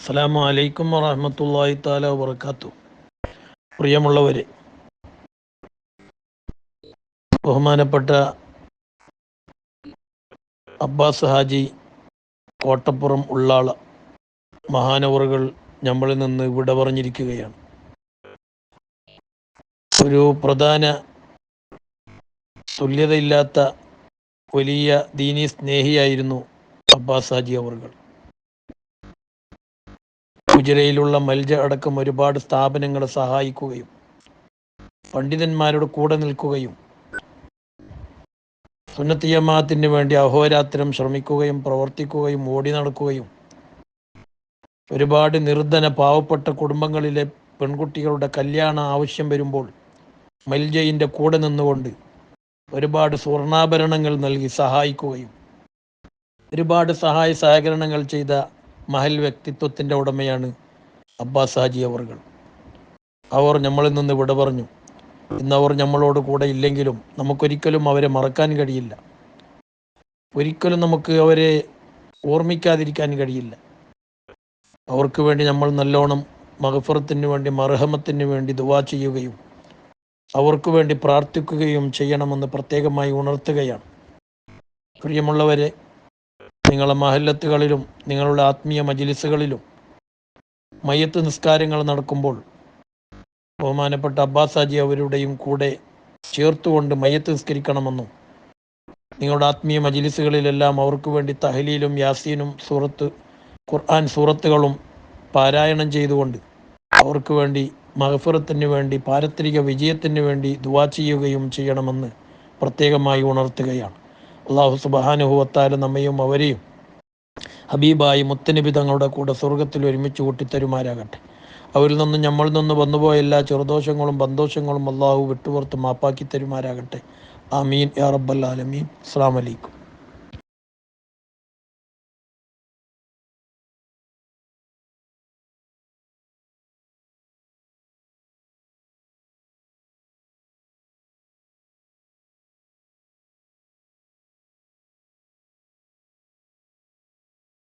അസ്സലാമു വലൈക്കും വറഹമത്തല്ലാഹി താല വർക്കാത്തു പ്രിയമുള്ളവരെ ബഹുമാനപ്പെട്ട അബ്ബാസ് ഹാജി കോട്ടപ്പുറം ഉള്ളാള മഹാനവറുകൾ നമ്മളിൽ നിന്ന് ഇവിടെ പറഞ്ഞിരിക്കുകയാണ്. ഒരു പ്രധാന തുല്യതയില്ലാത്ത വലിയ ദീനി സ്നേഹിയായിരുന്നു അബ്ബാസ് ഹാജി അവറുകൾ ഗുജറയിലുള്ള മൽജ അടക്കം ഒരുപാട് സ്ഥാപനങ്ങളെ സഹായിക്കുകയും പണ്ഡിതന്മാരോട് കൂടെ നിൽക്കുകയും സുന്നത്തിയമാത്തിന് വേണ്ടി അഹോരാത്രം ശ്രമിക്കുകയും പ്രവർത്തിക്കുകയും ഓടി നടക്കുകയും ഒരുപാട് നിർധന പാവപ്പെട്ട കുടുംബങ്ങളിലെ പെൺകുട്ടികളുടെ കല്യാണ ആവശ്യം വരുമ്പോൾ മൽജയിന്റെ കൂടെ നിന്നുകൊണ്ട് ഒരുപാട് സ്വർണാഭരണങ്ങൾ നൽകി സഹായിക്കുകയും ഒരുപാട് സഹായ സഹകരണങ്ങൾ ചെയ്ത മഹൽ വ്യക്തിത്വത്തിന്റെ ഉടമയാണ് അബ്ബാസ് ഹാജി അവർകൾ. അവർ നമ്മളിൽ നിന്ന് വിട പറഞ്ഞു. ഇന്നവർ നമ്മളോട് കൂടെ ഇല്ലെങ്കിലും നമുക്കൊരിക്കലും അവരെ മറക്കാൻ കഴിയില്ല. ഒരിക്കലും നമുക്ക് അവരെ ഓർമ്മിക്കാതിരിക്കാൻ കഴിയില്ല. അവർക്ക് വേണ്ടി നമ്മൾ നല്ലോണം മഹഫറത്തിന് വേണ്ടി മർഹമത്തിന് വേണ്ടി ദുവാ ചെയ്യുകയും അവർക്ക് വേണ്ടി പ്രാർത്ഥിക്കുകയും ചെയ്യണമെന്ന് പ്രത്യേകമായി ഉണർത്തുകയാണ്. പ്രിയമുള്ളവരെ നിങ്ങളെ മഹല്ലത്തുകളിലും നിങ്ങളുടെ ആത്മീയ മജിലിസുകളിലും മയ്യത്ത് നിസ്കാരങ്ങൾ നടക്കുമ്പോൾ ബഹുമാനപ്പെട്ട അബ്ബാസ് ഹാജി അവരുടെയും കൂടെ ചേർത്തുകൊണ്ട് മയ്യത്ത് നിസ്കരിക്കണമെന്നും നിങ്ങളുടെ ആത്മീയ മജിലിസുകളിലെല്ലാം അവർക്ക് വേണ്ടി തഹലീലും യാസീനും സൂറത്ത് ഖുർആൻ സൂറത്തുകളും പാരായണം ചെയ്തുകൊണ്ട് അവർക്ക് വേണ്ടി മഹഫുറത്തിന് വേണ്ടി പാരത്രിക വിജയത്തിന് വേണ്ടി ദുവാ ചെയ്യുകയും ചെയ്യണമെന്ന് പ്രത്യേകമായി ഉണർത്തുകയാണ്. അള്ളാഹു സുബാനുഭവത്താൽ നമ്മയും അവരെയും ഹബീബായി മുത്തനബി തങ്ങളുടെ കൂടെ സ്വർഗത്തിൽ ഒരുമിച്ച് കൂട്ടിത്തരുമാരാകട്ടെ. അവരിൽ നിന്നും നമ്മളിൽ നിന്ന് വന്നുപോയ എല്ലാ ചെറുദോഷങ്ങളും ബന്ധോഷങ്ങളും അള്ളാഹു വിട്ടുപുറത്ത് മാപ്പാക്കി തരുമാരാകട്ടെ. ആമീൻ. യാ റബ്ബൽ ആലമീൻ. അസ്സാം വലൈക്കും